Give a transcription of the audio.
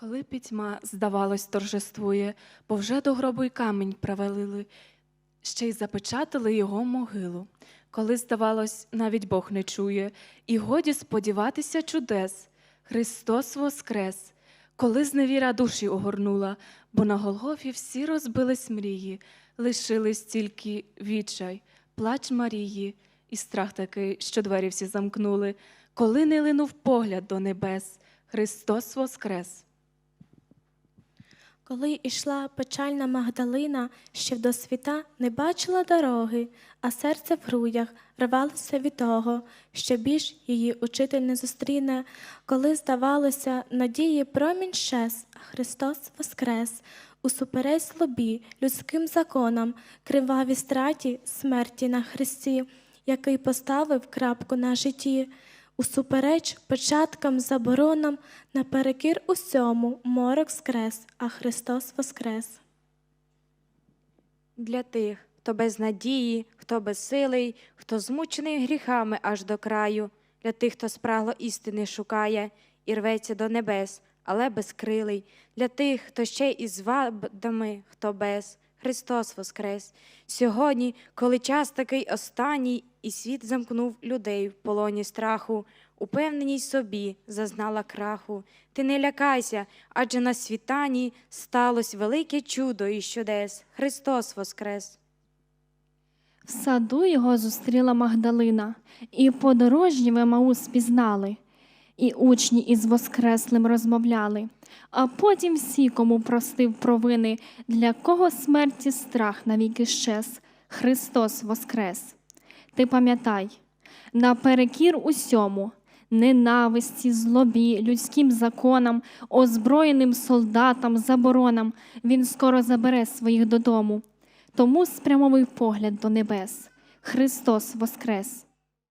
Коли пітьма, здавалось, торжествує, бо вже до гробу й камінь привалили, ще й запечатали його могилу. Коли, здавалось, навіть Бог не чує, і годі сподіватися чудес, Христос воскрес, коли зневіра душі огорнула, бо на Голгофі всі розбились мрії, лишились тільки відчай, плач Марії, і страх такий, що двері всі замкнули, коли не линув погляд до небес, Христос воскрес. Коли йшла печальна Магдалина, ще до світа не бачила дороги, а серце в грудях рвалося від того, що більш її учитель не зустріне, коли, здавалося, надії промінь щез, а Христос воскрес, усупереч злобі, людським законам, криваві страті, смерті на Христі, який поставив крапку на житті. Усупереч початкам заборонам, наперекір усьому морок скрес, а Христос воскрес. Для тих, хто без надії, хто безсилий, хто змучений гріхами аж до краю, для тих, хто спрагло істини шукає і рветься до небес, але безкрилий, для тих, хто ще із вадами, хто без, Христос воскрес. Сьогодні, коли час такий останній, і світ замкнув людей в полоні страху, упевненій собі зазнала краху. Ти не лякайся, адже на світанні сталося велике чудо і чудес. Христос воскрес. В саду його зустріла Магдалина, і подорожні в Емаус пізнали, і учні із Воскреслим розмовляли, а потім всі, кому простив провини, для кого смерті страх навіки щез, Христос воскрес. Ти пам'ятай, наперекір усьому, ненависті, злобі, людським законам, озброєним солдатам, заборонам, він скоро забере своїх додому. Тому спрямовуй погляд до небес. Христос воскрес!